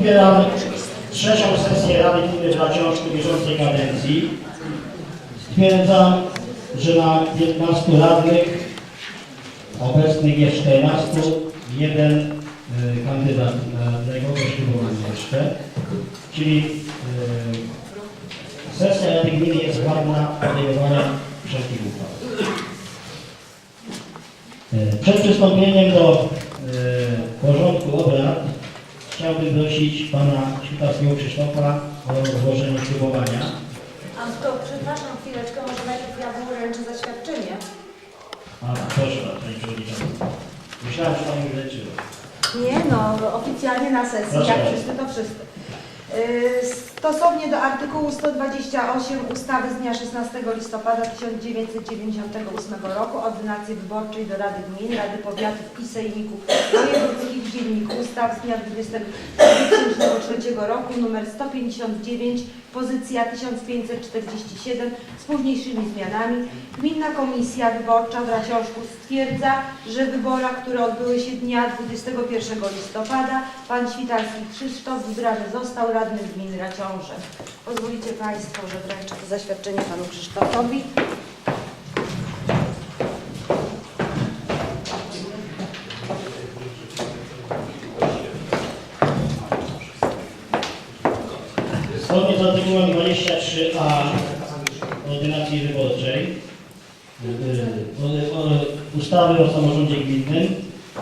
Otwieram trzecią sesję Rady Gminy dla Książki bieżącej kadencji. Stwierdzam, że na 15 radnych, obecnych jest 14, jeden y, kandydat na tego ślubowania jeszcze. Czyli y, sesja Rady Gminy jest ładna podejmowania wszelkich uchwał. Y, Przed przystąpieniem do y, porządku obrad chciałbym prosić pana Świtalskiego Krzysztofa o złożenie ślubowania. A to przepraszam chwileczkę, może najpierw ja wręczę zaświadczenie. A proszę bardzo, pani przewodnicząca. Myślałem, że pani już leczyła. Nie no, oficjalnie na sesji, Proszę jak bardzo. wszyscy to wszyscy. Yy, Stosownie do artykułu 128 ustawy z dnia 16 listopada 1998 roku Ordynacji Wyborczej do Rady Gmin, Rady Powiatów i Sejmików Wojewódzkich w Dzienniku Ustaw z dnia 20 2003 roku nr 159 pozycja 1547 z późniejszymi zmianami Gminna Komisja Wyborcza w Raciążku stwierdza, że w wyborach, które odbyły się dnia 21 listopada, pan Świtalski Krzysztof wybrany został radnym gminy Raciąże. Pozwolicie Państwo, że wręczę to zaświadczenie panu Krzysztofowi. Zgodnie z artykułem 23a Ordynacji Wyborczej o- o- ustawy o samorządzie gminnym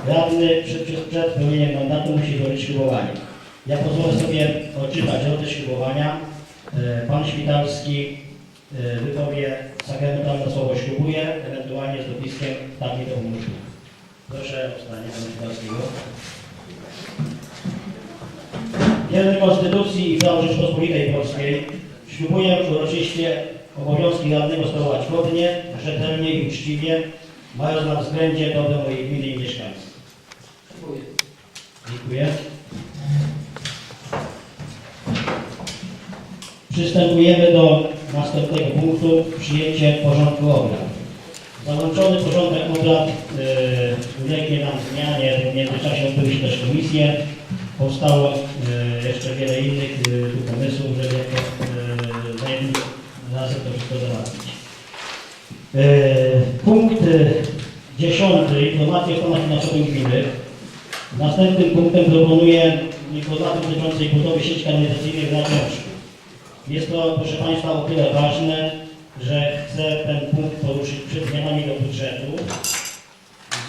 radny przed, przed pełnieniem mandatu musi złożyć ślubowanie. Ja pozwolę sobie odczytać rodze ślubowania. Y, Pan Świtalski y, wypowie sakramentalne słowo ślubuje, ewentualnie z dopiskiem taki to umóżmy. Proszę o stanie pana Świtalskiego. Wierny Konstytucji i prawu Rzeczpospolitej Polskiej ślubuję uroczyście obowiązki radnego sprawować godnie, rzetelnie i uczciwie, mając na względzie dobro mojej gminy i mieszkańców. Dziękuję. Przystępujemy do następnego punktu, przyjęcie porządku obrad. Załączony porządek obrad yy, ulegnie nam zmianie, w międzyczasie odbyły też komisje. Powstało e, jeszcze wiele innych tu pomysłów, żeby to jednym razem to wszystko załatwić. E, Punkt dziesiąty, informacje o stanach finansowych gminy. Następnym punktem proponuję informację dotyczącej budowy sieci kanalizacyjnej w Raciążku. Jest to, proszę Państwa, o tyle ważne, że chcę ten punkt poruszyć przed zmianami do budżetu.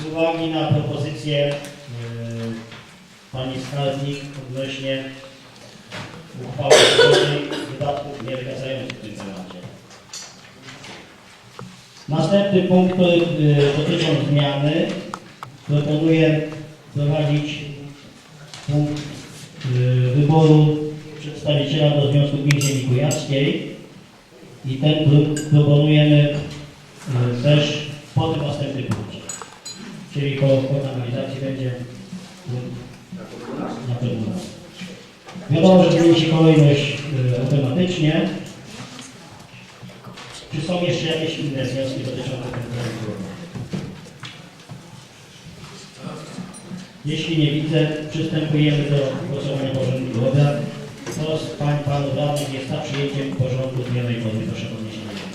Z uwagi na propozycję e, Pani Skarbnik odnośnie uchwały wydatków niewygasających w tym temacie. Następny punkt, który y, dotyczą zmiany. Proponuję wprowadzić punkt y, wyboru przedstawiciela do Związku Gmin Ziemi Kujawskiej i ten pro- proponujemy y, też po tym następnym punkcie. Czyli po, po będzie na pewno. Wiadomo, że zmieni się kolejność y, automatycznie. Czy są jeszcze jakieś inne wnioski dotyczące tego projektu? Jeśli nie widzę, przystępujemy do głosowania porządku obrad. Kto z pań, panów radnych jest za przyjęciem porządku zmienionej formy? Proszę o podniesienie ręki.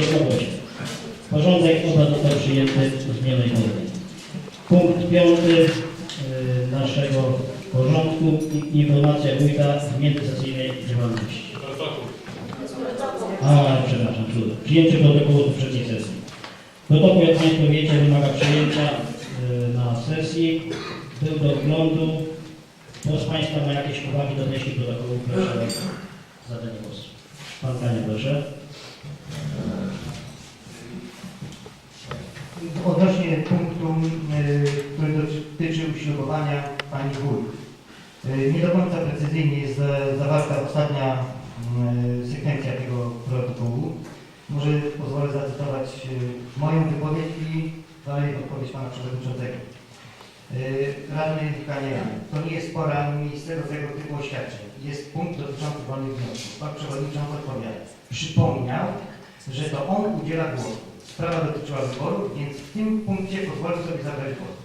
Jednogłośnie. Porządek obrad został przyjęty w zmienionej formie. Punkt piąty y, naszego porządku. I- Informacja wójta w międzysesyjnej działalności. A, przepraszam, trudno. Przyjęcie protokołu do poprzedniej sesji. Protokół, jak Państwo wiecie, wymaga przyjęcia y, na sesji. Był do wglądu. Kto z Państwa ma jakieś uwagi do treści protokołu? Proszę o zadanie głosu. Pan Panie, proszę. Odnośnie punktu, y, który dotyczył ślubowania pani wójt. Y, Nie do końca precyzyjnie jest za- zawarta ostatnia sekwencja tego protokołu. Może pozwolę zacytować y, moją wypowiedź i dalej odpowiedź pana przewodniczącego. Y, Radny Panie to nie jest pora miejsce tego typu oświadczeń. Jest punkt dotyczący wolnych wniosków. Pan przewodniczący odpowiada. przypomniał, że to on udziela głosu. Sprawa dotyczyła wyborów, więc w tym punkcie pozwolę sobie zabrać głos.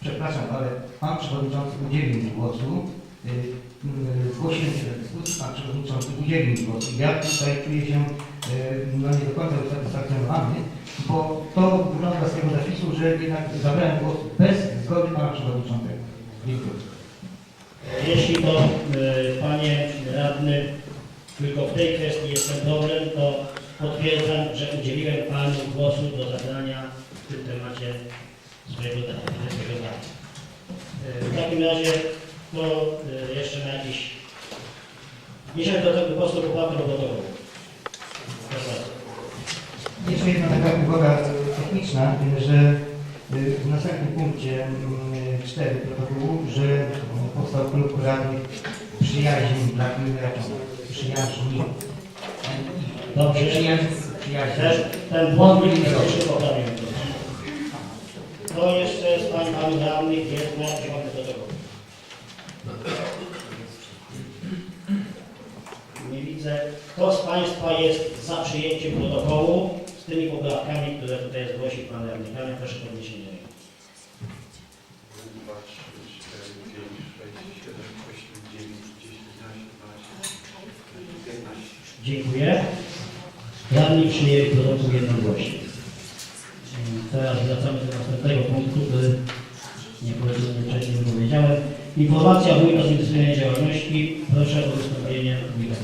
Przepraszam, ale Pan Przewodniczący udzielił mi głosu. Y, y, Zgłosiłem się do dyskusji, Pan Przewodniczący udzielił głosu. Ja tutaj czuję się y, no, nie do końca usatysfakcjonowany, bo to wygląda z tego zapisu, że jednak zabrałem głos bez zgody Pana Przewodniczącego. Dziękuję. Jeśli to, e, panie radny, tylko w tej kwestii jest ten problem, to potwierdzam, że udzieliłem panu głosu do zabrania w tym temacie swojego zdania. E, W takim razie to e, jeszcze na jakiś... Dzisiaj do tego po prostu poprawkę robotową. Jeszcze jedna taka uwaga techniczna, że y, w następnym punkcie 4 protokołu, że y, powstał klub radnych przyjaźni dla gminy Raczona. Przyjaźni. Dobrze. Przyjaźni. Przyjaźni. Też ten błąd lingwistyczny poprawiłem. To jeszcze z pań panów radnych jest na do tego. Nie widzę. Kto z Państwa jest za przyjęciem protokołu z tymi poprawkami, które tutaj zgłosił Pan Radny Kania? Proszę podniesienie ręki. 2, 3, 4, 5, 6, 7, 8, 9, 10, 11, 12, 15. Dziękuję. Radni przyjęli protokół jednogłośnie. Mm, Teraz wracamy do następnego punktu, który nie powiedziałem, wcześniej wypowiedziałem. Informacja wójta z działalności. Proszę o wystąpienie wójta.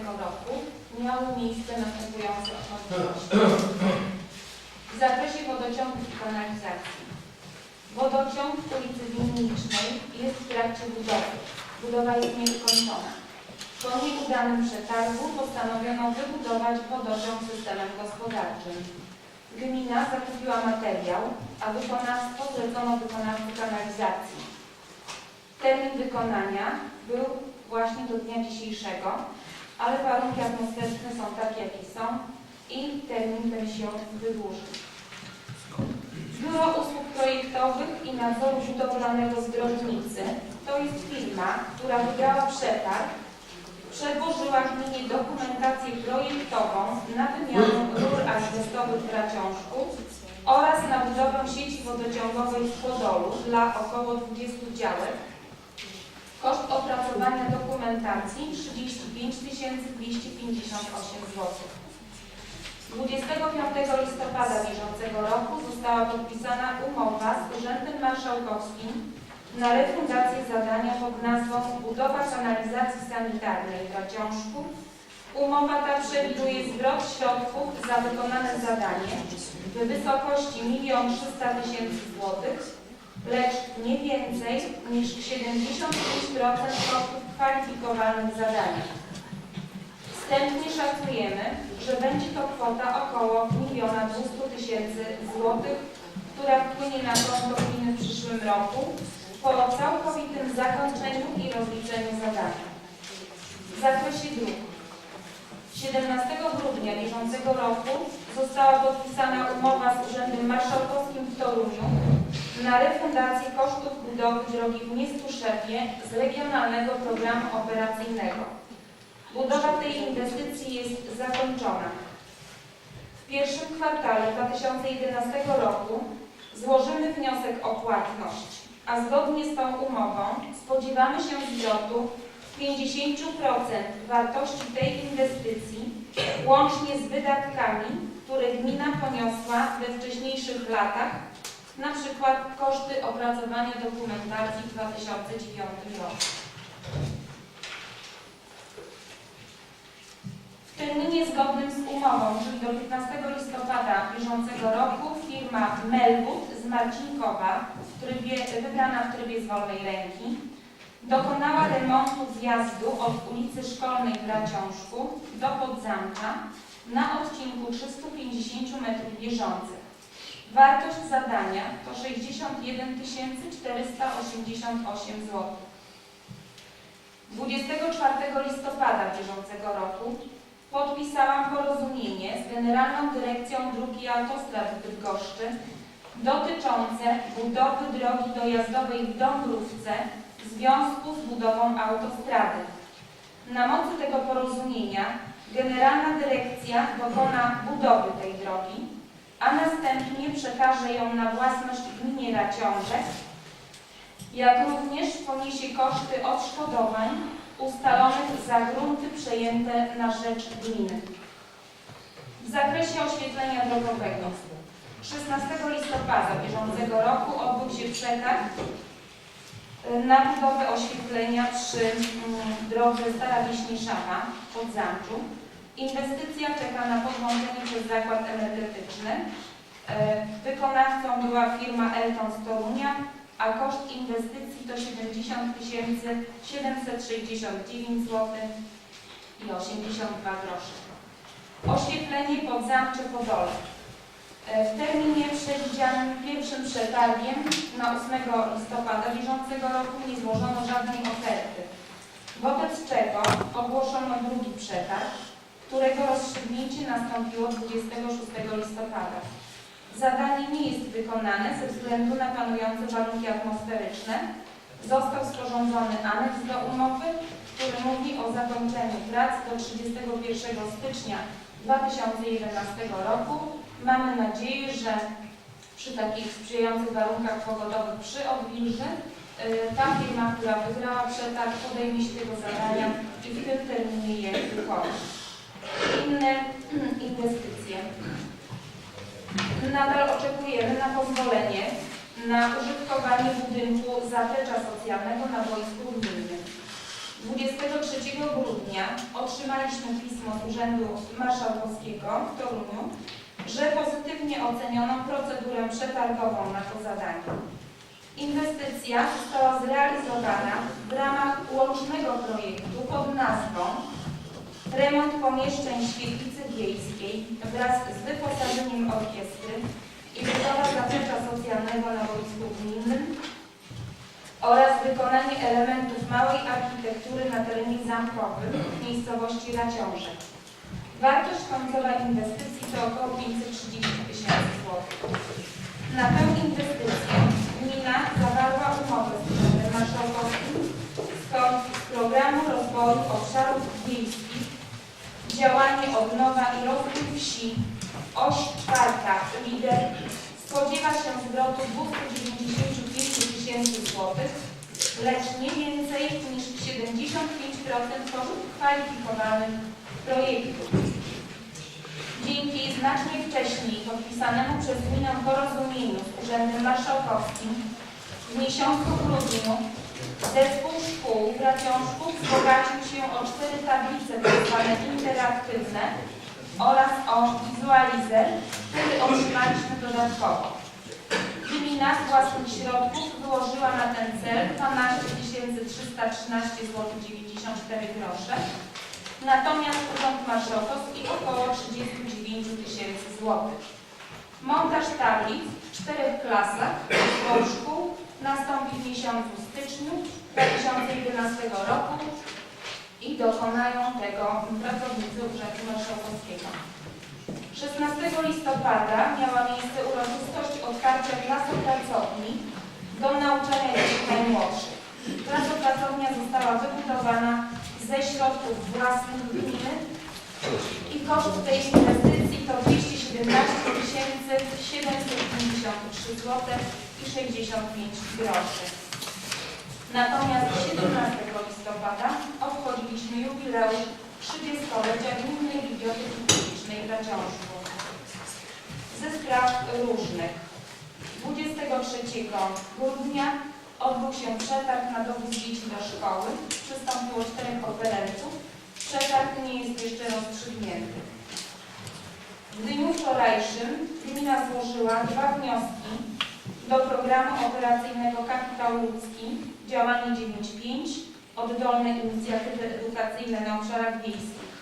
Roku miały miejsce następujące okoliczności. W zakresie wodociągów i kanalizacji. Wodociąg w ulicy Winnicznej jest w trakcie budowy. Budowa jest niewykończona. Po nieudanym przetargu postanowiono wybudować wodociąg systemem gospodarczym. Gmina zakupiła materiał, a wykonawstwo zlecono wykonawcy kanalizacji. Termin wykonania był właśnie do dnia dzisiejszego, ale warunki atmosferyczne są takie, jakie są i termin ten się wydłuży. Biuro Usług Projektowych i Nadzoru Budowlanego z Drożnicy to jest firma, która wygrała przetarg przedłożyła gminie dokumentację projektową na wymianę rur azbestowych w Raciążku oraz na budowę sieci wodociągowej w Podolu dla około 20 działek. Koszt opracowania dokumentacji 35 258 zł. 25 listopada bieżącego roku została podpisana umowa z Urzędem Marszałkowskim na refundację zadania pod nazwą Budowa kanalizacji sanitarnej w Raciążku. Umowa ta przewiduje zwrot środków za wykonane zadanie w wysokości 1 300 tysięcy złotych, lecz nie więcej niż 75% kosztów kwalifikowalnych zadania. Wstępnie szacujemy, że będzie to kwota około 1 200 tysięcy złotych, która wpłynie na konto gminy w przyszłym roku po całkowitym zakończeniu i rozliczeniu zadania. W zakresie dróg 17 grudnia bieżącego roku została podpisana umowa z Urzędem Marszałkowskim w Toruniu na refundację kosztów budowy drogi w Miestuszewie z Regionalnego Programu Operacyjnego. Budowa tej inwestycji jest zakończona. W pierwszym kwartale 2011 roku złożymy wniosek o płatność a zgodnie z tą umową spodziewamy się zwrotu 50% wartości tej inwestycji łącznie z wydatkami, które gmina poniosła we wcześniejszych latach, na przykład koszty opracowania dokumentacji w 2009 roku. W terminie zgodnym z umową, czyli do 15 listopada bieżącego roku, firma Melwood z Marcinkowa, w trybie, wybrana w trybie z wolnej ręki, dokonała remontu zjazdu od ulicy Szkolnej w Raciążku do Podzamka na odcinku 350 metrów bieżących. Wartość zadania to 61 488 zł. 24 listopada bieżącego roku podpisałam porozumienie z Generalną Dyrekcją Dróg i Autostrad w Bydgoszczy dotyczące budowy drogi dojazdowej w Dąbrówce w związku z budową autostrady. Na mocy tego porozumienia Generalna Dyrekcja dokona budowy tej drogi, a następnie przekaże ją na własność gminie Raciążek, jak również poniesie koszty odszkodowań ustalonych za grunty przejęte na rzecz gminy. W zakresie oświetlenia drogowego 16 listopada bieżącego roku odbył się przetarg y, na budowę oświetlenia przy mm, drodze Stara Wieśnieszawa pod Zamczu. Inwestycja czeka na podłączenie zakład energetyczny. E, Wykonawcą była firma Elton z Torunia, a koszt inwestycji to 70 769 zł i 82 grosze. Oświetlenie pod Zamcze Podole. E, W terminie przewidzianym pierwszym przetargiem na 8 listopada bieżącego roku nie złożono żadnej oferty, wobec czego ogłoszono drugi przetarg, którego rozstrzygnięcie nastąpiło 26 listopada. Zadanie nie jest wykonane ze względu na panujące warunki atmosferyczne. Został sporządzony aneks do umowy, który mówi o zakończeniu prac do 31 stycznia 2011 roku. Mamy nadzieję, że przy takich sprzyjających warunkach pogodowych przy odwilży ta firma, która wygrała przetarg, podejmie się tego zadania i w tym terminie je wykona. Inne inwestycje. Nadal oczekujemy na pozwolenie na użytkowanie budynku zaplecza socjalnego na wojsku gminnym. 23 grudnia otrzymaliśmy pismo z Urzędu Marszałkowskiego w Toruniu, że pozytywnie oceniono procedurę przetargową na to zadanie. Inwestycja została zrealizowana w ramach łącznego projektu pod nazwą remont pomieszczeń świetlicy wiejskiej wraz z wyposażeniem orkiestry i budowa zaplecza socjalnego na wojsku gminnym oraz wykonanie elementów małej architektury na terenie zamkowym w miejscowości Raciążek. Wartość końcowa inwestycji to około 530 tysięcy złotych. Na tę inwestycję gmina zawarła umowę z Urzędem Marszałkowskim z programu rozwoju obszarów wiejskich działanie odnowa i rozwój wsi, oś czwarta, lider, spodziewa się zwrotu 295 tysięcy złotych, lecz nie więcej niż 75% kosztów kwalifikowanych projektu. Dzięki znacznie wcześniej podpisanemu przez gminę porozumieniu z Urzędem Marszałkowskim w miesiącu grudniu Zespół szkół w Raciążku wzbogacił się o cztery tablice tzw. interaktywne oraz o wizualizer, który otrzymaliśmy dodatkowo. Gmina z własnych środków wyłożyła na ten cel 12 313 zł 94 grosze, natomiast Urząd Marszałkowski około 39 tysięcy złotych. Montaż tablic w czterech klasach szkół nastąpi w miesiącu styczniu 2011 roku i dokonają tego pracownicy Urzędu Marszałkowskiego. 16 listopada miała miejsce uroczystość otwarcia klasopracowni do nauczania dzieci najmłodszych. Klasopracownia została wybudowana ze środków własnych gminy i koszt tej inwestycji to 217 753 zł i 65 groszy. Natomiast 17 listopada obchodziliśmy jubileusz 30-lecia Gminnej Biblioteki Publicznej w Raciążku. Ze spraw różnych. 23 grudnia odbył się przetarg na dowóz dzieci do szkoły. Przystąpiło czterech oferentów. Przetarg nie jest jeszcze rozstrzygnięty. W dniu wczorajszym gmina złożyła dwa wnioski do Programu Operacyjnego Kapitał Ludzki, działanie 9.5, oddolne inicjatywy edukacyjne na obszarach wiejskich.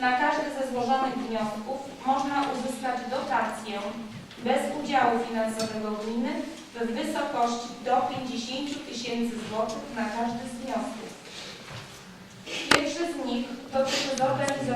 Na każdy ze złożonych wniosków można uzyskać dotację bez udziału finansowego gminy w wysokości do 50 tysięcy złotych na każdy z wniosków. Pierwszy z nich dotyczy zorganizowania